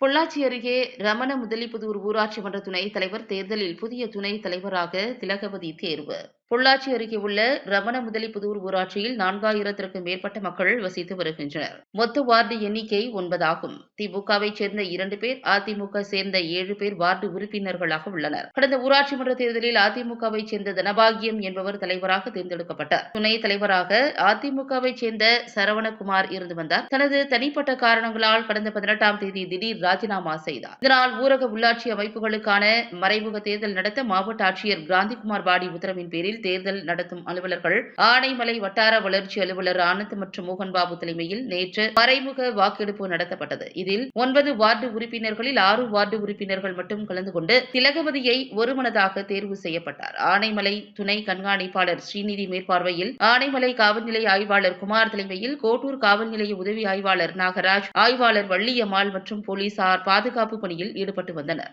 பொள்ளாச்சி அருகே ரமண முதலிப்புதூர் ஊராட்சி மன்ற துணைத் தலைவர் தேர்தலில் புதிய துணைத் தலைவராக திலகவதி தேர்வு. பொள்ளாச்சி அருகே உள்ள ரமண முதலிப்புதூர் ஊராட்சியில் நான்காயிரத்திற்கும் மேற்பட்ட மக்கள் வசித்து வருகின்றனர். மொத்த வார்டு எண்ணிக்கை ஒன்பதாகும். திமுகவை சேர்ந்த இரண்டு பேர் அதிமுக சேர்ந்த ஏழு பேர் வார்டு உறுப்பினர்களாக உள்ளனர். கடந்த ஊராட்சி மன்ற தேர்தலில் அதிமுகவை சேர்ந்த தனபாகியம் என்பவர் தலைவராக தேர்ந்தெடுக்கப்பட்டார். துணை தலைவராக அதிமுகவை சேர்ந்த சரவணகுமார் இருந்து வந்தார். தனது தனிப்பட்ட காரணங்களால் கடந்த பதினெட்டாம் தேதி திடீர் ராஜினாமா செய்தார். இதனால் ஊரக உள்ளாட்சி அமைப்புகளுக்கான மறைமுக தேர்தல் நடத்த மாவட்ட ஆட்சியர் காந்திகுமார் பாடி உத்தரவின் பேரில் தேர்தல் நடத்தும் அலுவலர்கள் ஆனைமலை வட்டார வளர்ச்சி அலுவலர் ஆனந்த் மற்றும் மோகன் பாபு தலைமையில் நேற்று மறைமுக வாக்கெடுப்பு நடத்தப்பட்டது. இதில் ஒன்பது வார்டு உறுப்பினர்களில் ஆறு வார்டு உறுப்பினர்கள் மட்டும் கலந்து கொண்டு திலகவதியை ஒருமனதாக தேர்வு செய்யப்பட்டார். ஆனைமலை துணை கண்காணிப்பாளர் ஸ்ரீநிதி மேற்பார்வையில் ஆனைமலை காவல்நிலை ஆய்வாளர் குமார் தலைமையில் கோட்டூர் காவல் நிலைய உதவி ஆய்வாளர் நாகராஜ் ஆய்வாளர் வள்ளியம்மாள் மற்றும் போலீசார் பாதுகாப்பு பணியில் ஈடுபட்டு வந்தனர்.